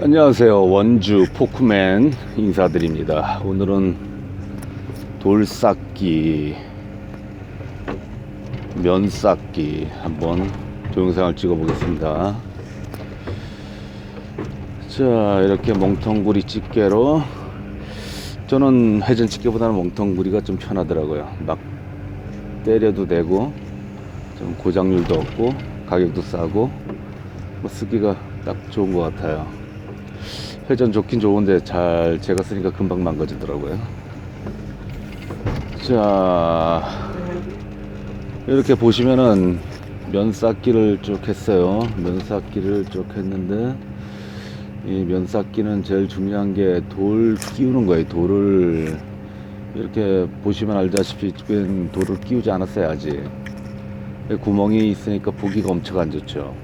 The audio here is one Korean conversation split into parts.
안녕하세요. 원주 포크맨 인사드립니다. 오늘은 돌쌓기, 면쌓기 한번 동영상을 찍어 보겠습니다. 자, 이렇게 멍텅구리 집게로 저는 회전 집게보다는 멍텅구리가 좀 편하더라고요. 막 때려도 되고 좀 고장률도 없고 가격도 싸고 뭐 쓰기가 딱 좋은 것 같아요. 회전 좋긴 좋은데 잘 제가 쓰니까 금방 망가지더라고요. 자 이렇게 보시면은 면쌓기를 쭉 했어요. 면쌓기를 쭉 했는데 이 면쌓기는 제일 중요한 게 돌 끼우는 거예요. 돌을 이렇게 보시면 알다시피 돌을 끼우지 않았어요 아직. 구멍이 있으니까 보기가 엄청 안 좋죠.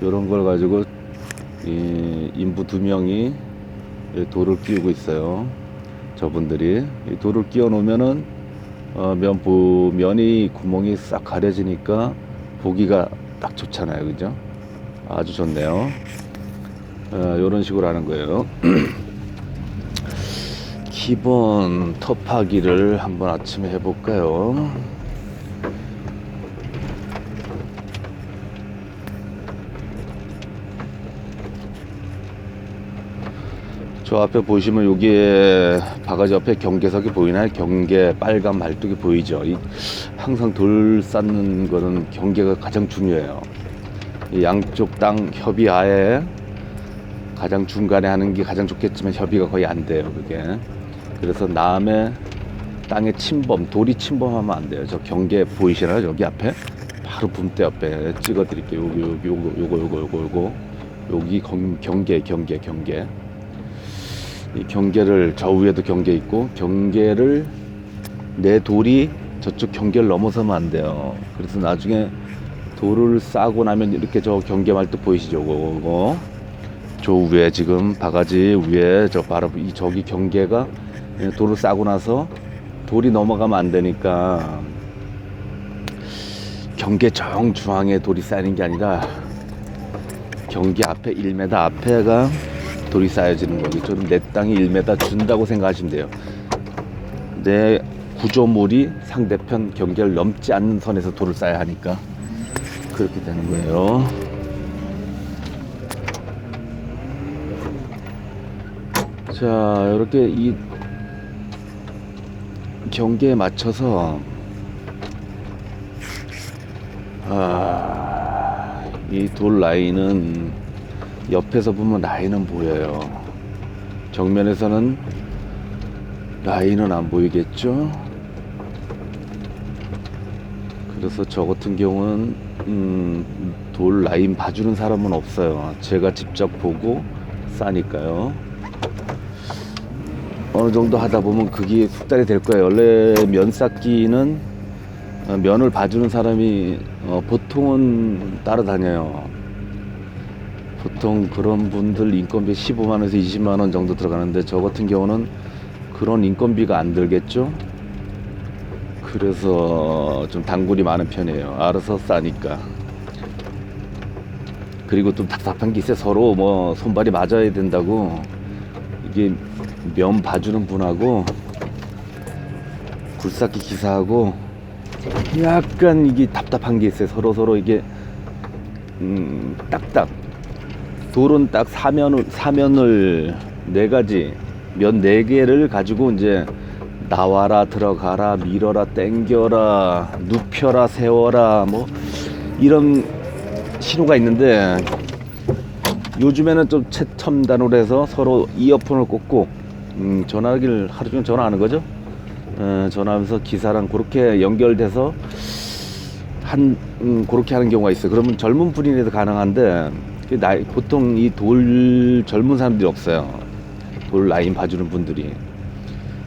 이런 걸 가지고 이 인부 두 명이 이 돌을 끼우고 있어요. 저분들이 이 돌을 끼워 놓으면은 어, 면 부, 면이 구멍이 싹 가려지니까 보기가 딱 좋잖아요, 그죠? 아주 좋네요. 어, 이런 식으로 하는 거예요. 기본 텁하기를 한번 아침에 해볼까요? 저 앞에 보시면 여기에 바가지 옆에 경계석이 보이나요? 경계 빨간 말뚝이 보이죠? 이 항상 돌 쌓는 거는 경계가 가장 중요해요. 이 양쪽 땅 협의하에 가장 중간에 하는 게 가장 좋겠지만 협의가 거의 안 돼요. 그게 그래서 남의 땅에 침범, 돌이 침범하면 안 돼요. 저 경계 보이시나요? 여기 앞에 바로 붐대 옆에 찍어 드릴게요. 여기 여기 요거 요거 요거 요거 요거 여기 경, 경계 경계 경계. 이 경계를 저 위에도 경계 있고 경계를 내 돌이 저쪽 경계를 넘어서면 안 돼요. 그래서 나중에 돌을 싸고 나면 이렇게 저 경계 말뚝 보이시죠? 그거 저 위에 지금 바가지 위에 저 바로 이 저기 경계가 돌을 싸고 나서 돌이 넘어가면 안 되니까 경계 정중앙에 돌이 쌓이는 게 아니라 경계 앞에 1m 앞에가 돌이 쌓여지는 거겠죠. 내 땅이 1m 준다고 생각하시면 돼요. 내 구조물이 상대편 경계를 넘지 않는 선에서 돌을 쌓아야 하니까 그렇게 되는 거예요. 자, 이렇게 이 경계에 맞춰서 아, 이 돌 라인은 옆에서 보면 라인은 보여요. 정면에서는 라인은 안 보이겠죠? 그래서 저 같은 경우는 음, 돌 라인 봐주는 사람은 없어요. 제가 직접 보고 싸니까요. 어느 정도 하다 보면 그게 숙달이 될 거예요. 원래 면 쌓기는 어, 면을 봐주는 사람이 어, 보통은 따라다녀요. 보통 그런 분들 인건비 15만 원에서 20만 원 정도 들어가는데 저 같은 경우는 그런 인건비가 안 들겠죠? 그래서 좀 단골이 많은 편이에요. 알아서 싸니까. 그리고 좀 답답한 게 있어요. 서로 뭐 손발이 맞아야 된다고 이게 면 봐주는 분하고 굴삭기 기사하고 약간 이게 답답한 게 있어요. 서로 서로 이게 음, 딱딱 돌은 딱 사면을 사면을 네 가지 면 네 개를 가지고 이제 나와라 들어가라 밀어라 땡겨라 눕혀라 세워라 뭐 이런 신호가 있는데 요즘에는 좀 최첨단으로 해서 서로 이어폰을 꽂고 음, 전화기를 하루 종일 전화하는 거죠. 에, 전화하면서 기사랑 그렇게 연결돼서 한 음, 그렇게 하는 경우가 있어요. 그러면 젊은 분이라도 가능한데 그 나이, 보통 이 돌 젊은 사람들이 없어요. 돌 라인 봐주는 분들이.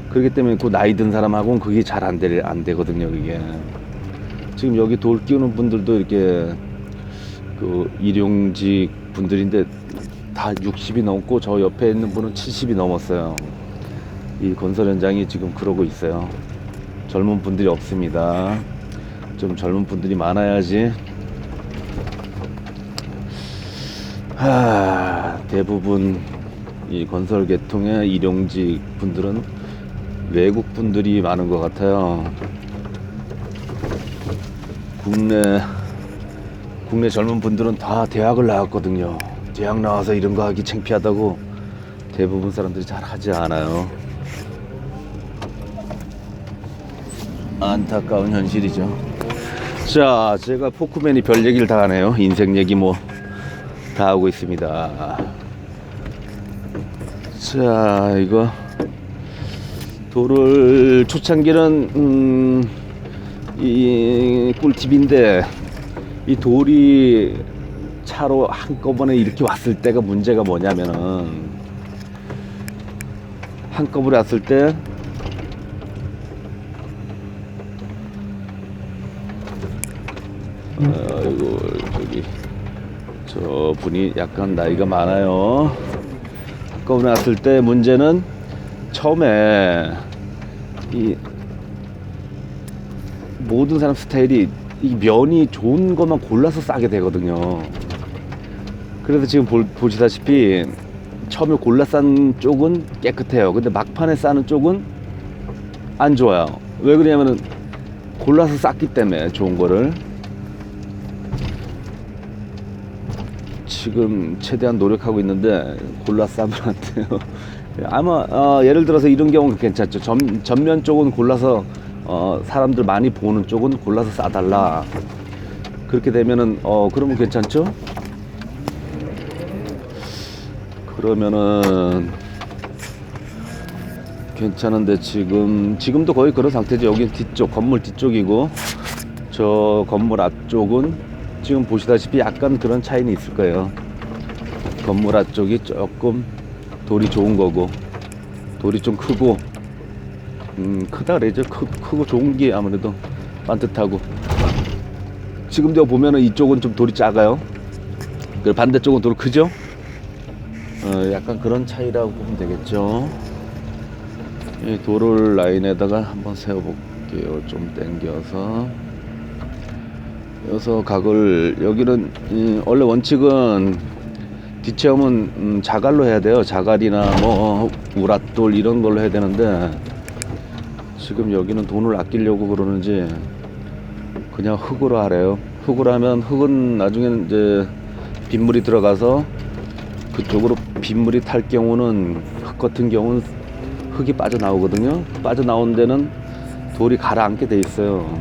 그렇기 때문에 그 나이 든 사람하고는 그게 잘안 되, 안 되거든요, 그게. 지금 여기 돌 끼우는 분들도 이렇게 그 일용직 분들인데 다 60이 넘고 저 옆에 있는 분은 70이 넘었어요. 이 건설 현장이 지금 그러고 있어요. 젊은 분들이 없습니다. 좀 젊은 분들이 많아야지. 하, 대부분 이 건설 계통의 일용직 분들은 외국 분들이 많은 것 같아요. 국내 국내 젊은 분들은 다 대학을 나왔거든요. 대학 나와서 이런 거 하기 창피하다고 대부분 사람들이 잘 하지 않아요. 안타까운 현실이죠. 자, 제가 포크맨이 별 얘기를 다 하네요. 인생 얘기 뭐 다 하고 있습니다. 자, 이거 돌을 초창기는 음, 이 꿀팁인데 이 돌이 차로 한꺼번에 이렇게 왔을 때가 문제가 뭐냐면은 한꺼번에 왔을 때 아이고 저기 저 분이 약간 나이가 많아요. 한꺼번에 왔을 때 문제는 처음에 이 모든 사람 스타일이 이 면이 좋은 것만 골라서 싸게 되거든요. 그래서 지금 볼, 보시다시피 처음에 골라 싼 쪽은 깨끗해요. 근데 막판에 싸는 쪽은 안 좋아요. 왜 그러냐면은 골라서 쌌기 때문에 좋은 거를 지금 최대한 노력하고 있는데 골라 싸면 안 돼요. 아마 어, 예를 들어서 이런 경우는 괜찮죠. 전, 전면 쪽은 골라서 어, 사람들 많이 보는 쪽은 골라서 싸달라. 그렇게 되면은 어 그러면 괜찮죠? 그러면은 괜찮은데 지금 지금도 거의 그런 상태죠. 여기 뒤쪽 건물 뒤쪽이고 저 건물 앞쪽은 지금 보시다시피 약간 그런 차이는 있을 거예요. 건물 앞쪽이 조금 돌이 좋은 거고 돌이 좀 크고 음 크다 그래죠. 크, 크고 좋은 게 아무래도 반듯하고 지금도 보면은 이쪽은 좀 돌이 작아요. 그 반대쪽은 돌 크죠. 어, 약간 그런 차이라고 보면 되겠죠. 이 도를 라인에다가 한번 세워볼게요. 좀 당겨서. 여기서 각을 여기는 음, 원래 원칙은 뒷체험은 음, 자갈로 해야 돼요. 자갈이나 뭐 우랏돌 이런 걸로 해야 되는데 지금 여기는 돈을 아끼려고 그러는지 그냥 흙으로 하래요. 흙으로 하면 흙은 나중에는 이제 빗물이 들어가서 그쪽으로 빗물이 탈 경우는 흙 같은 경우는 흙이 빠져나오거든요. 빠져나온 데는 돌이 가라앉게 돼 있어요.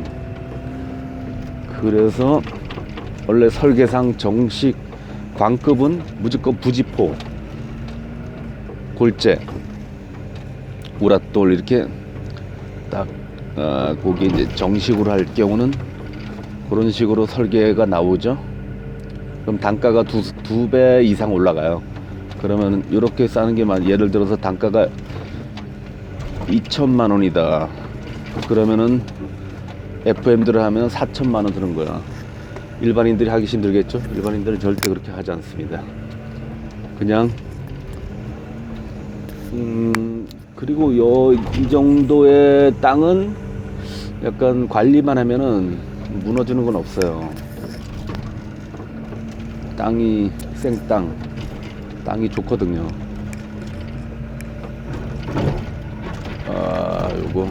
그래서 원래 설계상 정식 광급은 무조건 부지포, 골재, 우랏돌 이렇게 딱 어, 거기 이제 정식으로 할 경우는 그런 식으로 설계가 나오죠. 그럼 단가가 두, 두 배 이상 올라가요. 그러면 이렇게 싸는 게 만- 예를 들어서 단가가 2천만 원이다. 그러면은 FM들을 하면 4천만 원 드는 거야. 일반인들이 하기 힘들겠죠? 일반인들은 절대 그렇게 하지 않습니다. 그냥 음 그리고 요 이 정도의 땅은 약간 관리만 하면은 무너지는 건 없어요. 땅이 생땅 땅이 좋거든요. 아 요거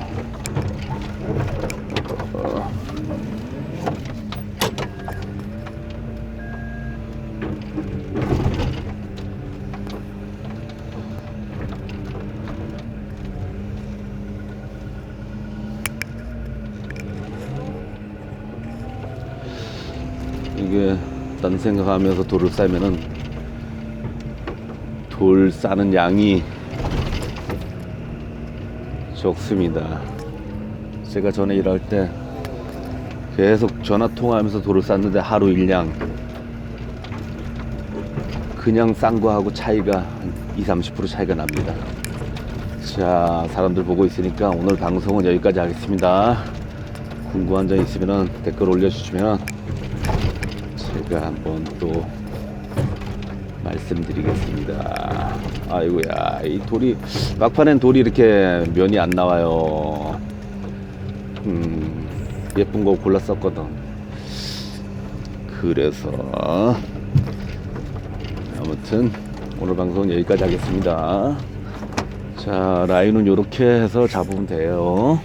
이게 딴 생각하면서 돌을 싸면은 돌 싸는 양이 적습니다. 제가 전에 일할 때 계속 전화 통화하면서 돌을 쌌는데 하루 일량 그냥 싼 거하고 차이가 한 2, 30% 차이가 납니다. 자, 사람들 보고 있으니까 오늘 방송은 여기까지 하겠습니다. 궁금한 점 있으면 댓글 올려주시면 제가 한번 또 말씀드리겠습니다. 아이고야, 이 돌이 막판엔 돌이 이렇게 면이 안 나와요. 음, 예쁜 거 골랐었거든. 그래서 아무튼 오늘 방송 여기까지 하겠습니다. 자, 라인은 이렇게 해서 잡으면 돼요.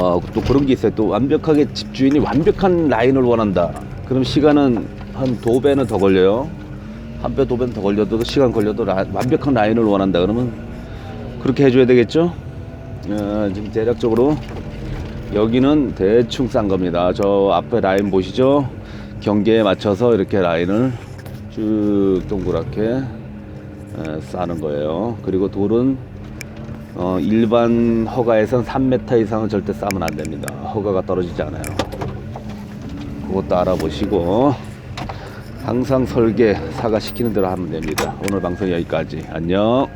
어, 또 그런 게 있어요. 또 완벽하게 집주인이 완벽한 라인을 원한다. 그럼 시간은 한 두 배는 더 걸려요. 한 배, 두 배는 더 걸려도 시간 걸려도 라- 완벽한 라인을 원한다. 그러면 그렇게 해줘야 되겠죠? 어, 지금 대략적으로 여기는 대충 싼 겁니다. 저 앞에 라인 보시죠? 경계에 맞춰서 이렇게 라인을 쭉 동그랗게 에, 싸는 거예요. 그리고 돌은 어, 일반 허가에선 3m 이상은 절대 싸면 안 됩니다. 허가가 떨어지지 않아요. 그것도 알아보시고 항상 설계 사과 시키는 대로 하면 됩니다. 오늘 방송 여기까지. 안녕.